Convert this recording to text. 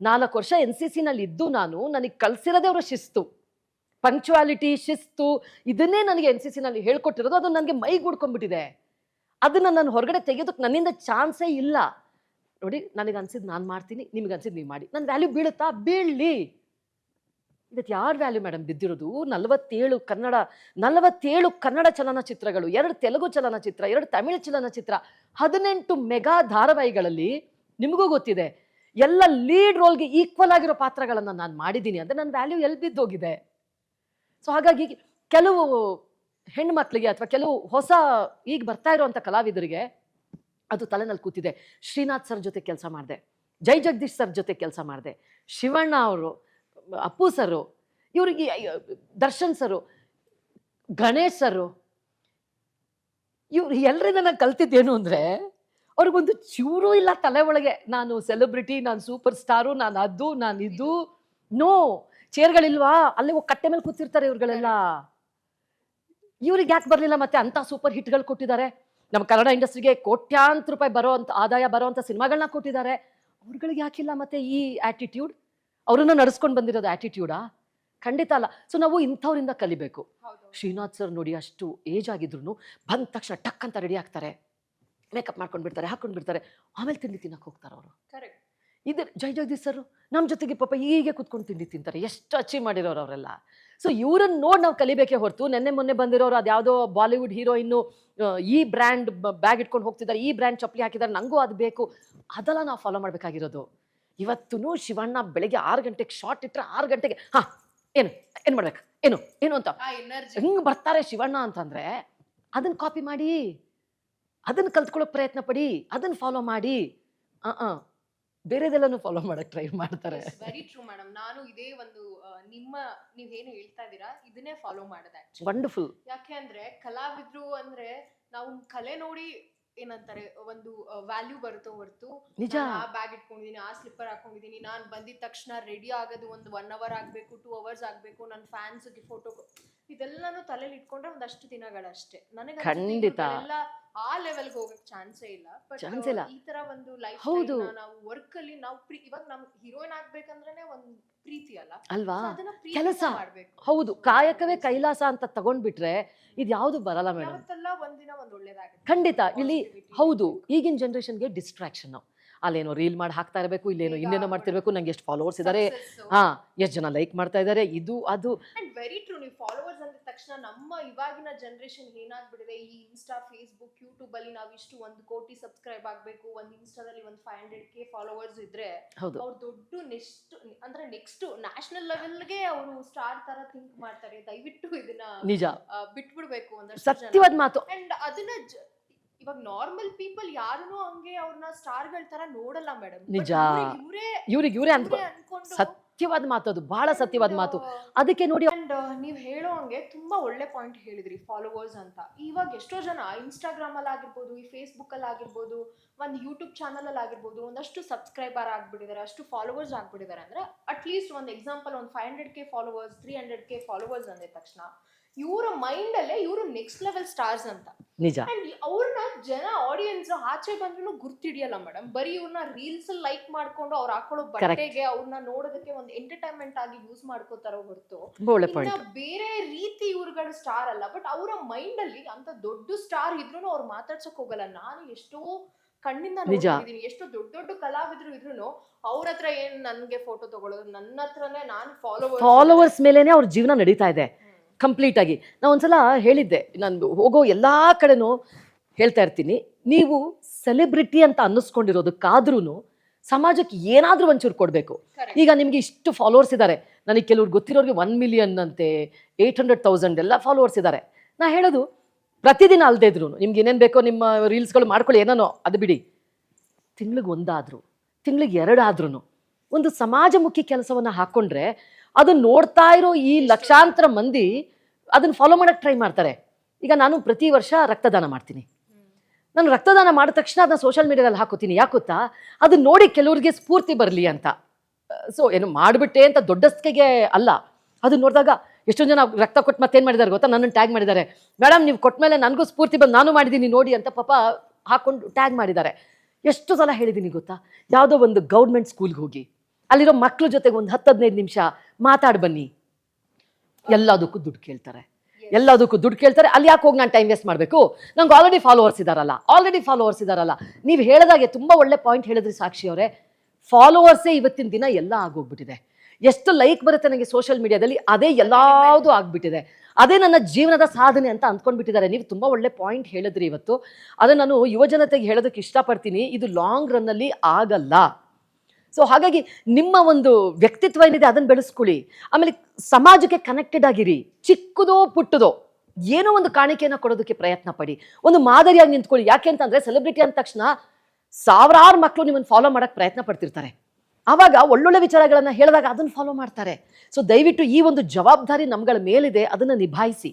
ನಾಲ್ಕು ವರ್ಷ N C ಸಿನಲ್ಲಿ ಇದ್ದು ನಾನು, ನನಗೆ ಕಲಿಸಿರೋದೇ ಅವರ ಶಿಸ್ತು. ಪಂಕ್ಚುಯಾಲಿಟಿ, ಶಿಸ್ತು, ಇದನ್ನೇ ನನಗೆ ಎನ್ ಸಿ ಸಿನಲ್ಲಿ ಹೇಳ್ಕೊಟ್ಟಿರೋದು, ಅದು ನನಗೆ ಮೈ ಗುಡ್ಕೊಂಡ್ಬಿಟ್ಟಿದೆ ಅದನ್ನು ನಾನು ಹೊರಗಡೆ ತೆಗೆಯೋದಕ್ಕೆ ನನ್ನಿಂದ ಚಾನ್ಸೇ ಇಲ್ಲ. ನೋಡಿ, ನನಗೆ ಅನ್ಸಿದ್ದು ನಾನು ಮಾಡ್ತೀನಿ, ನಿಮ್ಗೆ ಅನ್ಸಿದ್ದು ನೀವು ಮಾಡಿ. ನನ್ನ ವ್ಯಾಲ್ಯೂ ಬೀಳುತ್ತಾ? ಬೀಳಲಿ. ಇವತ್ತು ಯಾರು ವ್ಯಾಲ್ಯೂ ಮೇಡಮ್ ಬಿದ್ದಿರೋದು? ನಲವತ್ತೇಳು ಕನ್ನಡ ನಲವತ್ತೇಳು ಕನ್ನಡ ಚಲನಚಿತ್ರಗಳು, ಎರಡು ತೆಲುಗು ಚಲನಚಿತ್ರ, ಎರಡು ತಮಿಳು ಚಲನಚಿತ್ರ, ಹದಿನೆಂಟು ಮೆಗಾ ಧಾರಾವಾಹಿಗಳಲ್ಲಿ ನಿಮಗೂ ಗೊತ್ತಿದೆ. ಎಲ್ಲ ಲೀಡ್ ರೋಲ್ಗೆ ಈಕ್ವಲ್ ಆಗಿರೋ ಪಾತ್ರಗಳನ್ನು ನಾನು ಮಾಡಿದ್ದೀನಿ ಅಂದರೆ ನನ್ನ ವ್ಯಾಲ್ಯೂ ಎಲ್ಲಿ ಬಿದ್ದೋಗಿದೆ? ಸೊ ಹಾಗಾಗಿ ಕೆಲವು ಹೆಣ್ಣು ಮಕ್ಕಳಿಗೆ ಅಥವಾ ಕೆಲವು ಹೊಸ ಈಗ ಬರ್ತಾ ಇರುವಂಥ ಕಲಾವಿದರಿಗೆ ಅದು ತಲೆನಲ್ಲಿ ಕೂತಿದೆ. ಶ್ರೀನಾಥ್ ಸರ್ ಜೊತೆ ಕೆಲಸ ಮಾಡಿದೆ. ಜೈ ಜಗದೀಶ್ ಸರ್ ಜೊತೆ ಕೆಲಸ ಮಾಡಿದೆ. ಶಿವಣ್ಣ ಅವರು, ಅಪ್ಪು ಸರು ಇವರಿಗೆ ದರ್ಶನ್ ಸರು, ಗಣೇಶ್ ಸರು, ಇವ್ರು ಎಲ್ಲರಿಂದ ನಾನು ಕಲ್ತಿದ್ದೇನು ಅಂದರೆ ಅವ್ರಿಗೊಂದು ಚೂರು ಇಲ್ಲ ತಲೆ ಒಳಗೆ. ನಾನು ಸೆಲೆಬ್ರಿಟಿ ನಾನು ಸೂಪರ್ ಸ್ಟಾರು ನಾನು ಅದು ನಾನು ಇದು. ನೋ ಚೇರ್ಗಳಿಲ್ವಾ ಅಲ್ಲೇ ಹೋಗಿ ಕಟ್ಟೆ ಮೇಲೆ ಕೂತಿರ್ತಾರೆ ಇವ್ರುಗಳೆಲ್ಲ. ಇವ್ರಿಗೆ ಯಾಕೆ ಬರಲಿಲ್ಲ ಮತ್ತೆ ಅಂತ ಸೂಪರ್ ಹಿಟ್ಗಳು ಕೊಟ್ಟಿದ್ದಾರೆ. ನಮ್ಮ ಕನ್ನಡ ಇಂಡಸ್ಟ್ರಿಗೆ ಕೋಟ್ಯಾಂತರ ರೂಪಾಯಿ ಬರೋ ಅಂತ ಆದಾಯ ಬರೋ ಅಂತ ಸಿನಿಮಾಗಳನ್ನ ಕೊಟ್ಟಿದ್ದಾರೆ. ಅವ್ರುಗಳಿಗೆ ಯಾಕಿಲ್ಲ ಮತ್ತೆ ಈ ಆ್ಯಟಿಟ್ಯೂಡ್ ಅವರನ್ನು ನಡೆಸ್ಕೊಂಡು ಬಂದಿರೋದು ಆ್ಯಟಿಟ್ಯೂಡಾ ಖಂಡಿತ ಅಲ್ಲ. ಸೊ ನಾವು ಇಂಥವ್ರಿಂದ ಕಲಿಬೇಕು. ಶ್ರೀನಾಥ್ ಸರ್ ನೋಡಿ ಅಷ್ಟು ಏಜ್ ಆಗಿದ್ರು ಬಂದ ತಕ್ಷಣ ಟಕ್ ಅಂತ ರೆಡಿ ಆಗ್ತಾರೆ. ಮೇಕಪ್ ಮಾಡ್ಕೊಂಡು ಬಿಡ್ತಾರೆ ಹಾಕೊಂಡು ಬಿಡ್ತಾರೆ ಆಮೇಲೆ ತಿಂಡಿ ತಿನ್ನಕ್ಕೆ ಹೋಗ್ತಾರೆ ಅವರು. ಕರೆಕ್ಟ್ ಇದು ಜೈ ಜಗದೀಶ್ ಸರ್ ನಮ್ಮ ಜೊತೆಗೆ ಪಾಪ ಹೀಗೆ ಕುತ್ಕೊಂಡು ತಿಂಡಿ ತಿಂತಾರೆ. ಎಷ್ಟು ಅಚೀವ್ ಮಾಡಿರೋರು ಅವರೆಲ್ಲ. ಸೊ ಇವ್ರನ್ನ ನೋಡಿ ನಾವು ಕಲಿಬೇಕೇ ಹೊರತು. ನೆನ್ನೆ ಮೊನ್ನೆ ಬಂದಿರೋರು ಅದು ಯಾವುದೋ ಬಾಲಿವುಡ್ ಹೀರೋಯಿನ್ನು ಈ ಬ್ರ್ಯಾಂಡ್ ಬ್ಯಾಗ್ ಇಟ್ಕೊಂಡು ಹೋಗ್ತಿದ್ದಾರೆ ಈ ಬ್ರ್ಯಾಂಡ್ ಚಪ್ಪಲಿ ಹಾಕಿದ್ದಾರೆ ನನಗೂ ಅದು ಬೇಕು. ಅದೆಲ್ಲ ನಾವು ಫಾಲೋ ಮಾಡಬೇಕಾಗಿರೋದು. ಇವತ್ತೂ ಶಿವಣ್ಣ ಬೆಳಗ್ಗೆ ಆರು ಗಂಟೆಗೆ ಶಾರ್ಟ್ ಇಟ್ಟರೆ ಆರು ಗಂಟೆಗೆ ಹಾಂ ಏನು ಏನು ಮಾಡ್ಬೇಕು? ಏನು ಏನು ಅಂತ? ಹೆಂಗ್ ಬರ್ತಾರೆ ಶಿವಣ್ಣ ಅಂತಂದರೆ ಅದನ್ನ ಕಾಪಿ ಮಾಡಿ. ಅದನ್ನ ಕಲ್ತ್ಕೊಳ್ಳೋಕೆ ಪ್ರಯತ್ನ ಪಡಿ ಅದನ್ನ ಫಾಲೋ ಮಾಡಿ. ಆ ಆ. ಬೇರೆದೆಲ್ಲನೂ ಫಾಲೋ ಮಾಡಕ್ ಟ್ರೈ ಮಾಡ್ತಾರೆ. ವೆರಿ ಟ್ರೂ ಮೇಡಮ್ ನಾನು ಇದೇ ಒಂದು ನಿಮ್ಮ ನೀವು ಏನು ಹೇಳ್ತಾ ಇದ್ದೀರಾ ಇದನ್ನೇ ಫಾಲೋ ಮಾಡೋದು ವಂಡರ್ಫುಲ್ ಯಾಕೆ ಅಂದ್ರೆ ಕಲಾವಿದ್ರು ಅಂದ್ರೆ ನಾವು ಕಲೆ ನೋಡಿ ಏನಂತಾರೆ ಒಂದು ವ್ಯಾಲ್ಯೂ ಬರುತ್ತೋ ಹೊರತು ನಿಜ. ಆ ಬ್ಯಾಗ್ ಇಟ್ಕೊಂಡಿದೀನಿ ಆ ಸ್ಲಿಪ್ಪರ್ ಹಾಕೊಂಡಿದೀನಿ ನಾನು ಬಂದಿದ ತಕ್ಷಣ ರೆಡಿ ಆಗೋದು ಒಂದು ಒನ್ ಅವರ್ ಆಗ್ಬೇಕು ಟೂ ಅವರ್ಸ್ ಆಗ್ಬೇಕು ನನ್ನ ಫ್ಯಾನ್ಸ್ಗೆ ಫೋಟೋ ಇದೆಲ್ಲನೂ ತಲೆಯಲ್ಲಿ ಇಟ್ಕೊಂಡ್ರೆ ಒಂದಷ್ಟು ದಿನಗಳಷ್ಟೇ. ನನಗೆ ಖಂಡಿತ. ಆ ಲೆವೆಲ್ಗೆ ಹೋಗಕ್ ಚಾನ್ಸೇ ಇಲ್ಲ. ಬಟ್ ಇಲ್ಲ. ಈ ತರ ಒಂದು ಲೈಫ್ ಹೌದು. ನಾವು ವರ್ಕ್ ಅಲ್ಲಿ ನಾವು ಇವಾಗ ನಮ್ ಹೀರೋಯಿನ್ ಆಗ್ಬೇಕಂದ್ರೆ ಒಂದ್ ಪ್ರೀತಿ ಅಲ್ಲ. ಅಲ್ವಾ? ಅದನ್ನ ಕೆಲಸ. ಮಾಡ್ಬೇಕು. ಹೌದು. ಕಾಯಕವೇ ಕೈಲಾಸ ಅಂತ ತಗೊಂಡ್ಬಿಟ್ರೆ ಇದು ಯಾವುದು ಬರಲ್ಲ ಮೇಡಮ್ ಒಂದಿನ ಒಂದ್ ಒಳ್ಳೇದಾಗುತ್ತೆ. ಖಂಡಿತ. ಇಲ್ಲಿ. ಹೌದು. ಈಗಿನ ಜನರೇಷನ್ಗೆ ಡಿಸ್ಟ್ರಾಕ್ಷನ್ ಅಲ್ಲೇನೋ ರೀಲ್ ಮಾಡಿ ಹಾಕ್ತಾ ಇರಬೇಕು ಇಲ್ಲೇನೋ ಇನ್ನೇನೋ ಮಾಡ್ತಿರ್ಬೇಕು ನಂಗೆ ಎಷ್ಟು ಫಾಲೋವರ್ಸ್ ಇದ್ದಾರೆ ಹಾ ಎಷ್ಟು ಜನ ಲೈಕ್ ಮಾಡ್ತಾ ಇದ್ದಾರೆ ಇದು ಅದು. ಅಂಡ್ ವೆರಿ ಟ್ರೂ ನೀವು ಫಾಲೋವರ್ಸ್ ಅಂದ ತಕ್ಷಣ ನಮ್ಮ ಇವಾಗಿನ ಜನರೇಷನ್ ಏನಾಗ್ಬಿಟ್ಟಿದೆ ಈ ಇನ್ಸ್ಟಾ ಫೇಸ್ಬುಕ್ ಯೂಟ್ಯೂಬ್ ಅಲ್ಲಿ ನಾವು ಇಷ್ಟು ಒಂದು ಕೋಟಿ ಸಬ್ಸ್ಕ್ರೈಬ್ ಆಗ್ಬೇಕು ಒಂದು ಇನ್ಸ್ಟಾದಲ್ಲಿ ಒಂದು ಫೈವ್ ಹಂಡ್ರೆಡ್ ಕೆ ಫಾಲೋವರ್ಸ್ ಇದ್ರೆ ಹೌದು. ಅವ್ರು ದೊಡ್ಡ ನೆಕ್ಸ್ಟ್ ಅಂದ್ರೆ ನೆಕ್ಸ್ಟ್ ನ್ಯಾಷನಲ್ ಲೆವೆಲ್ಗೆ ಅವರು ಸ್ಟಾರ್ ತರ ಥಿಂಕ್ ಮಾಡ್ತಾರೆ. ದಯವಿಟ್ಟು ಇದನ್ನ ನಿಜ. ಬಿಟ್ಬಿಡ್ಬೇಕು ಅಂದ್ರೆ ಸತ್ಯವಾದ ಮಾತು. ಅಂಡ್ ಅದನ್ನ ಇವಾಗ ನಾರ್ಮಲ್ ಪೀಪಲ್ ಯಾರು ಹಂಗೆ ಅವ್ರನ್ನ ಸ್ಟಾರ್ಗಳ ತರ ನೋಡಲ್ಲ ಮೇಡಮ್ ನಿಜ. ಇವರೇ ಇವ್ರಿಗೆ ಇವರೇ ಅಂತ ಸತ್ಯವಾದ ಮಾತು ಅದು ಬಹಳ ಸತ್ಯವಾದ ಮಾತು. ಅದಕ್ಕೆ ನೋಡಿ ಅಂಡ್ ನೀವ್ ಹೇಳೋ ಹಂಗೆ ತುಂಬಾ ಒಳ್ಳೆ ಪಾಯಿಂಟ್ ಹೇಳಿದ್ರಿ ಫಾಲೋವರ್ಸ್ ಅಂತ. ಇವಾಗ ಎಷ್ಟೋ ಜನ ಇನ್ಸ್ಟಾಗ್ರಾಮ್ ಅಲ್ಲಿ ಆಗಿರ್ಬೋದು ಈ ಫೇಸ್ಬುಕ್ ಅಲ್ಲಿ ಆಗಿರ್ಬೋದು ಒಂದು ಯೂಟ್ಯೂಬ್ ಚಾನಲ್ ಅಲ್ಲಿ ಆಗಿರ್ಬೋದು ಒಂದಷ್ಟು ಸಬ್ಸ್ಕ್ರೈಬರ್ ಆಗ್ಬಿಟ್ಟಿದ್ದಾರೆ ಅಷ್ಟು ಫಾಲೋವರ್ಸ್ ಆಗ್ಬಿಟ್ಟಿದ್ದಾರೆ ಅಂದ್ರೆ ಅಟ್ ಲೀಸ್ಟ್ ಒಂದು ಎಕ್ಸಾಂಪಲ್ ಒಂದು five hundred K followers three hundred K followers ಅಂದಿದ ತಕ್ಷಣ ಇವರ ಮೈಂಡ್ ಅಲ್ಲೇ ಇವರು ನೆಕ್ಸ್ಟ್ ಲೆವೆಲ್ ಸ್ಟಾರ್ಸ್ ಅಂತ. ನಿಜ. ಅವ್ರನ್ನ ಜನ ಆಡಿಯನ್ಸ್ ಆಚೆ ಬಂದ್ರು ಗುರ್ತಿಡಿಯಲ್ಲ ಮೇಡಮ್ ಬರೀ ಇವ್ರನ್ನ ರೀಲ್ಸ್ ಲೈಕ್ ಮಾಡ್ಕೊಂಡು ಅವ್ರು ಹಾಕೊಳ್ಳೋ ಬಟ್ಟೆಗೆ ಅವ್ರನ್ನ ನೋಡೋದಕ್ಕೆ ಒಂದು ಎಂಟರ್ಟೈನ್ಮೆಂಟ್ ಆಗಿ ಯೂಸ್ ಮಾಡ್ಕೋತಾರ ಹೊರತು ಬೇರೆ ರೀತಿ ಇವ್ರುಗಳು ಸ್ಟಾರ್ ಅಲ್ಲ. ಬಟ್ ಅವರ ಮೈಂಡ್ ಅಲ್ಲಿ ಅಂತ ದೊಡ್ಡ ಸ್ಟಾರ್ ಇದ್ರು ಅವ್ರು ಮಾತಾಡ್ಸಕ್ ಹೋಗಲ್ಲ. ನಾನು ಎಷ್ಟೋ ಕಣ್ಣಿಂದ. ನೋಡಿದೀನಿ ಎಷ್ಟು ದೊಡ್ಡ ದೊಡ್ಡ ಕಲಾವಿದ್ರು ಇದ್ರು ಅವ್ರ ಹತ್ರ ಏನ್ ನನ್ಗೆ ಫೋಟೋ ತಗೊಳ್ಳೋದು ನನ್ನ ಹತ್ರನೇ ನಾನು ಫಾಲೋವರ್ಸ್ ಫಾಲೋವರ್ಸ್ ಮೇಲೇನೆ ಅವ್ರ ಜೀವನ ನಡೀತಾ ಇದೆ. ಕಂಪ್ಲೀಟ್ ಆಗಿ. ನಾ ಒಂದ್ಸಲ ಹೇಳಿದ್ದೆ ನಾನು ಹೋಗೋ ಎಲ್ಲಾ ಕಡೆನೂ ಹೇಳ್ತಾ ಇರ್ತೀನಿ. ನೀವು ಸೆಲೆಬ್ರಿಟಿ ಅಂತ ಅನ್ನಿಸ್ಕೊಂಡಿರೋದಕ್ಕಾದ್ರೂ ಸಮಾಜಕ್ಕೆ ಏನಾದರೂ ಒಂಚೂರು ಕೊಡಬೇಕು. ಈಗ ನಿಮಗೆ ಇಷ್ಟು ಫಾಲೋವರ್ಸ್ ಇದ್ದಾರೆ ನನಗೆ ಕೆಲವ್ರು ಗೊತ್ತಿರೋರಿಗೆ ಒನ್ ಮಿಲಿಯನ್ ಅಂತೆ ಏಯ್ಟ್ ಹಂಡ್ರೆಡ್ ತೌಸಂಡ್ ಎಲ್ಲ ಫಾಲೋವರ್ಸ್ ಇದ್ದಾರೆ ನಾ ಹೇಳೋದು ಪ್ರತಿದಿನ ಅಲ್ಲದೆ ಇದ್ರು ನಿಮ್ಗೆ ಏನೇನು ಬೇಕೋ ನಿಮ್ಮ ರೀಲ್ಸ್ಗಳು ಮಾಡ್ಕೊಳ್ಳಿ ಏನೇನೋ ಅದು ಬಿಡಿ. ತಿಂಗ್ಳಿಗೆ ಒಂದಾದರೂ ತಿಂಗ್ಳಿಗೆ ಎರಡಾದ್ರೂ ಒಂದು ಸಮಾಜಮುಖಿ ಕೆಲಸವನ್ನು ಹಾಕೊಂಡ್ರೆ ಅದನ್ನ ನೋಡ್ತಾ ಇರೋ ಈ ಲಕ್ಷಾಂತರ ಮಂದಿ ಅದನ್ನ ಫಾಲೋ ಮಾಡೋಕ್ಕೆ ಟ್ರೈ ಮಾಡ್ತಾರೆ. ಈಗ ನಾನು ಪ್ರತಿ ವರ್ಷ ರಕ್ತದಾನ ಮಾಡ್ತೀನಿ. ನಾನು ರಕ್ತದಾನ ಮಾಡಿದ ತಕ್ಷಣ ಅದನ್ನ ಸೋಷಿಯಲ್ ಮೀಡಿಯಾದಲ್ಲಿ ಹಾಕೋತೀನಿ. ಯಾಕೆ ಗೊತ್ತಾ? ಅದನ್ನ ನೋಡಿ ಕೆಲವ್ರಿಗೆ ಸ್ಫೂರ್ತಿ ಬರಲಿ ಅಂತ. ಸೊ ಏನು ಮಾಡಿಬಿಟ್ಟೆ ಅಂತ ದೊಡ್ಡಸ್ಕೆಗೆ ಅಲ್ಲ. ಅದು ನೋಡಿದಾಗ ಎಷ್ಟೊಂದು ಜನ ರಕ್ತ ಕೊಟ್ಟು ಮತ್ತೇನು ಮಾಡಿದ್ದಾರೆ ಗೊತ್ತಾ? ನನ್ನನ್ನು ಟ್ಯಾಗ್ ಮಾಡಿದ್ದಾರೆ ಮೇಡಮ್ ನೀವು ಕೊಟ್ಟ ಮೇಲೆ ನನಗೂ ಸ್ಫೂರ್ತಿ ಬಂದು, ನಾನು ಮಾಡಿದ್ದೀನಿ ನೋಡಿ ಅಂತ ಪಾಪ ಹಾಕೊಂಡು ಟ್ಯಾಗ್ ಮಾಡಿದ್ದಾರೆ ಎಷ್ಟು ಸಲ ಹೇಳಿದ್ದೀನಿ ಗೊತ್ತಾ? ಯಾವುದೋ ಒಂದು ಗೌರ್ಮೆಂಟ್ ಸ್ಕೂಲ್ಗೆ ಹೋಗಿ. ಅಲ್ಲಿರೋ ಮಕ್ಕಳ ಜೊತೆಗೆ ಒಂದು ಹತ್ತು ಹದಿನೈದು ನಿಮಿಷ ಮಾತಾಡಿ ಬನ್ನಿ. ಎಲ್ಲದಕ್ಕೂ ದುಡ್ಡು ಕೇಳ್ತಾರೆ. ಎಲ್ಲದಕ್ಕೂ ದುಡ್ಡು ಕೇಳ್ತಾರೆ, ಅಲ್ಲಿ ಯಾಕೆ ಹೋಗಿ ನಾನು ಟೈಮ್ ವೇಸ್ಟ್ ಮಾಡಬೇಕು? ನಂಗೆ ಆಲ್ರೆಡಿ ಫಾಲೋವರ್ಸ್ ಇದ್ದಾರಲ್ಲ ಆಲ್ರೆಡಿ ಫಾಲೋವರ್ಸ್ ಇದ್ದಾರಲ್ಲ ನೀವು ಹೇಳಿದಾಗೆ ತುಂಬ ಒಳ್ಳೆ ಪಾಯಿಂಟ್ ಹೇಳಿದ್ರಿ ಸಾಕ್ಷಿ ಅವರೇ. ಫಾಲೋವರ್ಸೇ ಇವತ್ತಿನ ದಿನ ಎಲ್ಲ ಆಗೋಗ್ಬಿಟ್ಟಿದೆ. ಎಷ್ಟು ಲೈಕ್ ಬರುತ್ತೆ ನನಗೆ ಸೋಷಿಯಲ್ ಮೀಡಿಯಾದಲ್ಲಿ ಅದೇ ಎಲ್ಲದೂ ಆಗಿಬಿಟ್ಟಿದೆ. ಅದೇ ನನ್ನ ಜೀವನದ ಸಾಧನೆ ಅಂತ ಅಂದ್ಕೊಂಡ್ಬಿಟ್ಟಿದ್ದಾರೆ. ನೀವು ತುಂಬ ಒಳ್ಳೆ ಪಾಯಿಂಟ್ ಹೇಳಿದ್ರಿ ಇವತ್ತು. ಅದನ್ನು ನಾನು ಯುವಜನತೆಗೆ ಹೇಳೋದಕ್ಕೆ ಇಷ್ಟಪಡ್ತೀನಿ. ಇದು ಲಾಂಗ್ ರನ್ನಲ್ಲಿ ಆಗಲ್ಲ. ಸೊ ಹಾಗಾಗಿ ನಿಮ್ಮ ಒಂದು ವ್ಯಕ್ತಿತ್ವ ಏನಿದೆ ಅದನ್ನು ಬೆಳೆಸ್ಕೊಳ್ಳಿ. ಆಮೇಲೆ ಸಮಾಜಕ್ಕೆ ಕನೆಕ್ಟೆಡ್ ಆಗಿರಿ. ಚಿಕ್ಕದೋ ಪುಟ್ಟದೋ, ಏನೋ ಒಂದು ಕಾಣಿಕೆಯನ್ನು ಕೊಡೋದಕ್ಕೆ ಪ್ರಯತ್ನ ಪಡಿ. ಒಂದು ಮಾದರಿಯಾಗಿ ನಿಂತ್ಕೊಳ್ಳಿ. ಯಾಕೆ ಅಂತಂದರೆ ಸೆಲೆಬ್ರಿಟಿ ಅಂದ ತಕ್ಷಣ ಸಾವಿರಾರು ಮಕ್ಕಳು ನಿಮ್ಮನ್ನು ಫಾಲೋ ಮಾಡೋಕ್ಕೆ ಪ್ರಯತ್ನ ಪಡ್ತಿರ್ತಾರೆ. ಆವಾಗ ಒಳ್ಳೊಳ್ಳೆ ವಿಚಾರಗಳನ್ನು ಹೇಳಿದಾಗ ಅದನ್ನು ಫಾಲೋ ಮಾಡ್ತಾರೆ. ಸೊ ದಯವಿಟ್ಟು ಈ ಒಂದು ಜವಾಬ್ದಾರಿ ನಮ್ಗಳ ಮೇಲಿದೆ. ಅದನ್ನು ನಿಭಾಯಿಸಿ.